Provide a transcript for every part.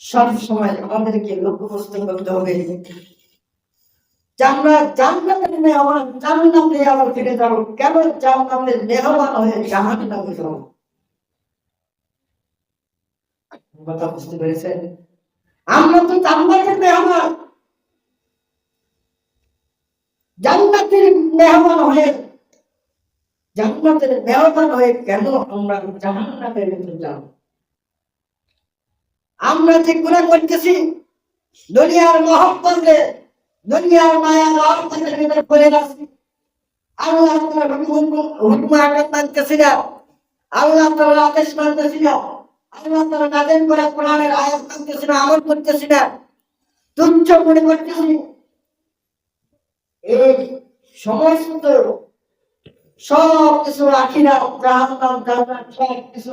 সব সময় আমাদেরকে লক্ষ্যবস্তু করতে হবে। যে আমরা আবার ফিরে কেন মেহমান হয়ে জাহান নামে কথা বুঝতে পেরেছেন? আমরা তো জান্নাতের মেহমান। জান্নাতের মেহমান হয়ে, জান্নাতের মেহমান হয়ে কেন আমরা জাহান্নামের ভিতরে যাব? আমরা যে গুণা করতেছি। দুনিয়ার মহব্বতে দুনিয়ার মায়া ভিতরে পড়ে আল্লাহ না। আল্লাহ আদেশ না। আল্লাহ তাআলা করা কোরআনের আয়াত না, আমল না। তুচ্ছ মনে এই সমস্ত সব কিছু আখিরা জাহান্নাম, জান্নাত সব কিছু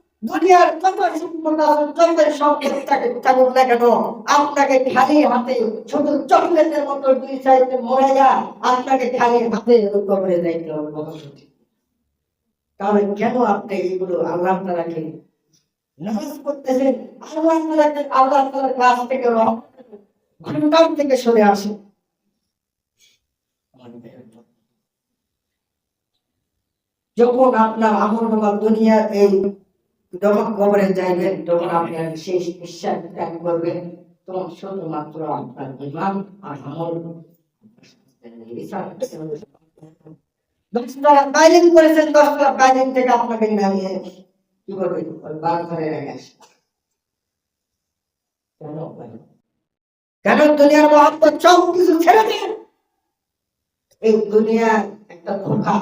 দুনিয়ার যত থাকুক না কেন, আপনাকে খালি হাতে শুধু চকলেটের মতো দুই সাইডে মরে যা আপনাকে খালি হাতে কবরে যাইতে তাহলে কেন আপনি এগুলো আল্লাহ আল্লাহ থেকে সরে আসেন। যখন আপনার আমল দুনিয়া এই যখন কবরে যাইবেন, তখন আপনি শেষ বিশ্বাস ত্যাগ করবেন। তখন শুধুমাত্র আপনার ইমান আর আমল। কেন দুনিয়ার মহব্বত কিছু ছেড়ে এই দুনিয়া একটা ধোকা,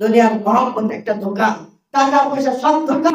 দুনিয়ার মহব্বত একটা ধোকা, টাকা পয়সা সব ধোকা।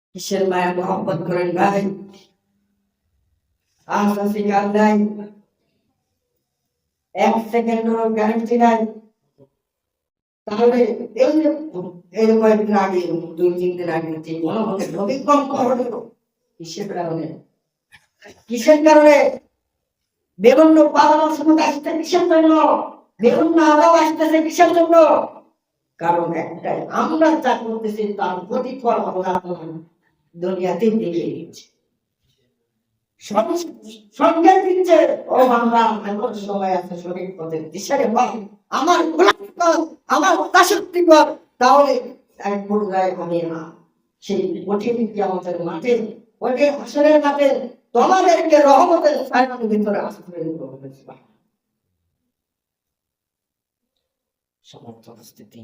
কিসের মায়া মহব্বত করেন ভাই আশা শিকার নাই এক সেকেন্ডেরও গ্যারান্টি নাই তাহলে এই যে এই যে কয়েকদিন আগে দুই তিন দিন আগে যে গণভোটের ভূমিকম্প হলো কিসের কারণে কিসের আসছে কিসের জন্য বিভিন্ন আলাপ আসতেছে কিসের জন্য কারণ একটাই আমরা যা করতেছি তার প্রতিফল আল্লাহ দুনিয়াতে দেখিয়ে দিচ্ছে সং- সঙ্গে দিচ্ছে। ও বাংলা এখন সময় আছে সঠিক পথের দিশারে আমার আমার দাসত্বী পথ। তাহলে এক পর্যায়ে আমি না সেই কঠিন আমাদের মাঠে, কঠিন আসরের মাঠে তোমাদেরকে রহমতের ছায়ার ভিতরে আশ্রয় দিতে হবে সমর্থ স্থিতি।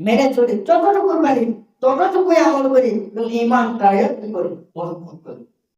মেনে চলি যতটুকু পারি ততটুকুই আমল করি। এবং ইমান তারে কি করি মজবুত করি।